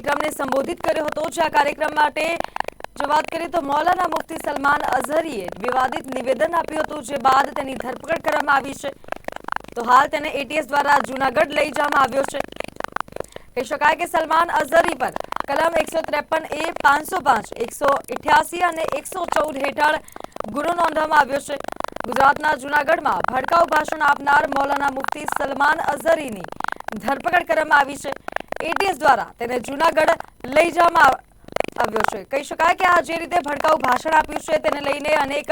કાર્યક્રમને સંબોધિત કર્યો હતો. જે આ કાર્યક્રમ માટે જો વાત કરીએ તો મૌલાના મુફ્તી સલમાન અઝહરીએ વિવાદિત નિવેદન આપ્યું હતું, જે બાદ તેની ધરપકડ કરવામાં આવી છે. તો હાલ તેને એટીએસ દ્વારા જૂનાગઢ લઈ જવામાં આવ્યો છે. કહી શકાય કે સલમાન અઝહરી પર કલમ એકસો ત્રેપન એ પાંચસો પાંચ, એકસો ઇઠ્યાસી અને એકસો ચૌદ હેઠળ ગુનો નોંધવામાં આવ્યો છે. ગુજરાતના જૂનાગઢમાં ભડકાઉ ભાષણ આપનાર મૌલાના મુફ્તી સલમાન અઝહરીની ધરપકડ કરવામાં આવી છે. એટીએસ દ્વારા તેને જૂનાગઢ લઈ જવામાં આવ્યો છે. કહી શકાય કે આ જે રીતે ભડકાઉ ભાષણ આપ્યું છે તેને લઈને અનેક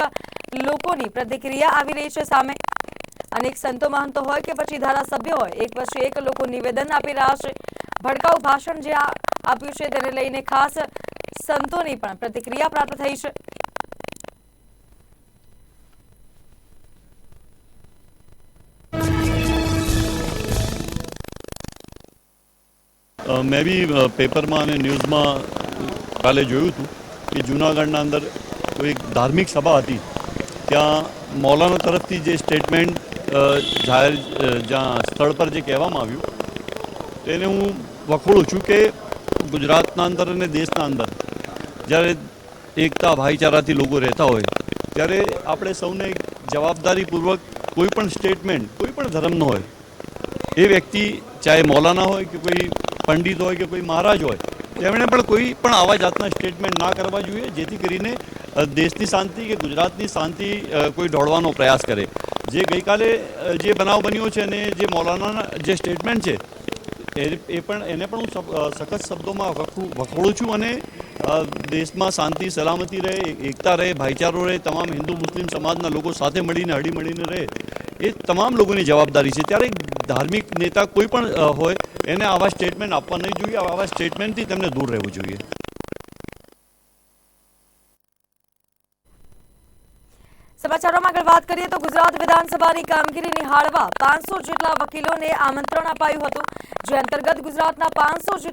લોકોની પ્રતિક્રિયા આવી રહી છે સામે. અનેક સંતો મહંતો હોય કે પછી ધારાસભ્યો હોય, એક પછી એક લોકો નિવેદન આપી રહ્યા છે. ભડકાઉ ભાષણ જે આપ્યું છે તેને લઈને ખાસ સંતોની પણ પ્રતિક્રિયા પ્રાપ્ત થઈ છે. મેં બી પેપરમાં અને ન્યૂઝમાં કાલે જોયું હતું કે જૂનાગઢના અંદર કોઈ એક ધાર્મિક સભા હતી. ત્યાં મૌલાના તરફથી જે સ્ટેટમેન્ટ જાહેર જ્યાં સ્થળ પર જે કહેવામાં આવ્યું, તેને હું વખોડું છું કે ગુજરાતના અંદર અને દેશના અંદર જ્યારે એકતા ભાઈચારાથી લોકો રહેતા હોય, ત્યારે આપણે સૌને જવાબદારીપૂર્વક કોઈ પણ સ્ટેટમેન્ટ, કોઈ પણ ધર્મનો હોય, એ વ્યક્તિ, ચાહે મૌલાના હોય કે કોઈ પંડિત હોય કે કોઈ મહારાજ હોય, તેમણે પણ કોઈ પણ આવા જાતના સ્ટેટમેન્ટ ના કરવા જોઈએ, જેથી કરીને દેશની શાંતિ કે ગુજરાતની શાંતિ કોઈ ઢોળવાનો પ્રયાસ કરે. જે ગઈકાલે જે બનાવ બન્યો છે અને જે મૌલાનાના જે સ્ટેટમેન્ટ છે, એ પણ, એને પણ હું સખત શબ્દોમાં વખોડું છું અને દેશમાં શાંતિ, સલામતી રહે એકતા રહે, ભાઈચારો રહે, તમામ હિન્દુ, મુસ્લિમ સમાજના લોકો સાથે મળીને હળી મળીને રહે, એ તમામ લોકોની જવાબદારી છે. ત્યારે ધાર્મિક નેતા કોઈ પણ હોય, એને આવા સ્ટેટમેન્ટ આપવા નહીં જોઈએ, આવા સ્ટેટમેન્ટથી તેમને દૂર રહેવું જોઈએ. સમાચારોમાં આગળ વાત કરીએ તો ગુજરાત વિધાનસભાની કામગીરી નિહાળવા પાંચસો જેટલા વકીલોને આમંત્રણ અપાયું હતું. જે અંતર્ગત ગુજરાતના પાંચસો